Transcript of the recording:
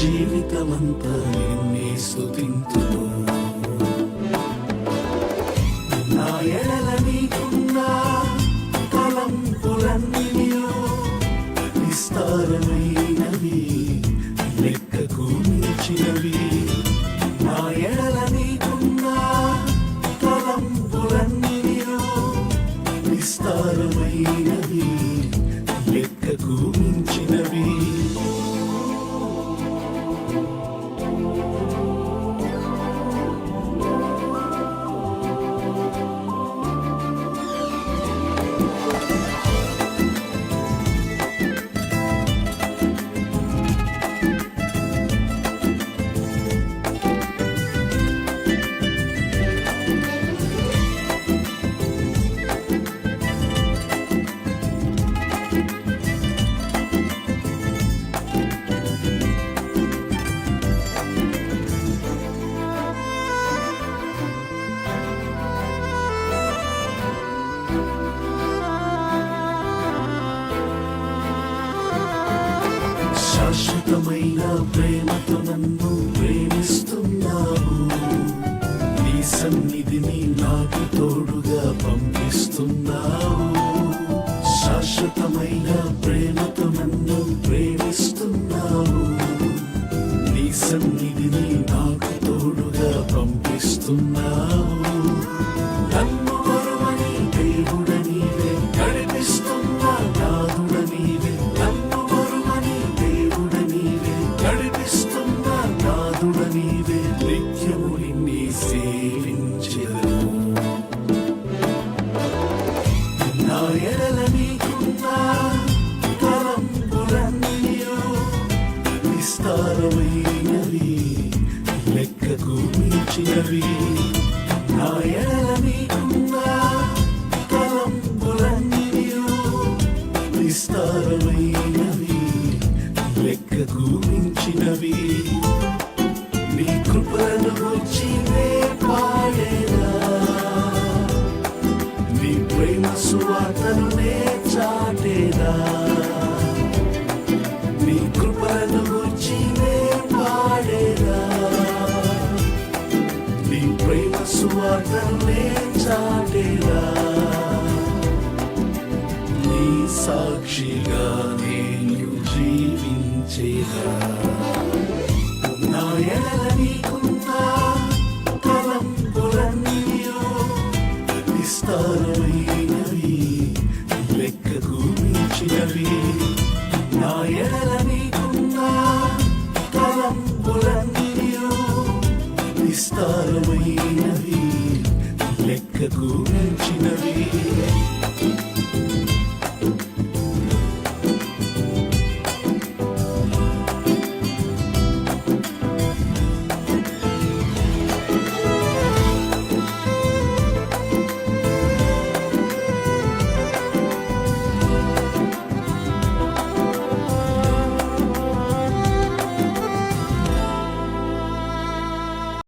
జీవితమంతా నిన్నే స్థుతింతును నా ఎడల నీకున్న తలంపులన్నీ విస్తారమైనవి లెక్కకు శాశ్వతమైన ప్రేమతో నన్ను ప్రేమిస్తున్నావు. నీ సన్నిధిని నాకు తోడుగా పంపిస్తున్నావు. శాశ్వతమైన ప్రేమతో నన్ను ప్రేమిస్తున్నావు. నీ సన్నిధిని నాకు తోడుగా పంపిస్తున్నావు. సేవించెదను నా ఎడల నీకున్న తలంపులన్నీయో విస్తారమైనవి లెక్కకు మించినవి. నా ఎడల నీకున్న విస్తారమైనవి లెక్కకు మించినవి. ప్రేమ సువార్తను నే చాటేదా నీ కృపలను గురించి పాడేదా నీ ప్రేమ సువార్తను నే చాటేదా నీ సాక్షిగా నేను జీవించేదా నా ఎడల నీకున్న తలంపులన్నీయో విస్తారమయ్యే నీకున్న విస్తారమైనవి లెక్కకు మించినవి.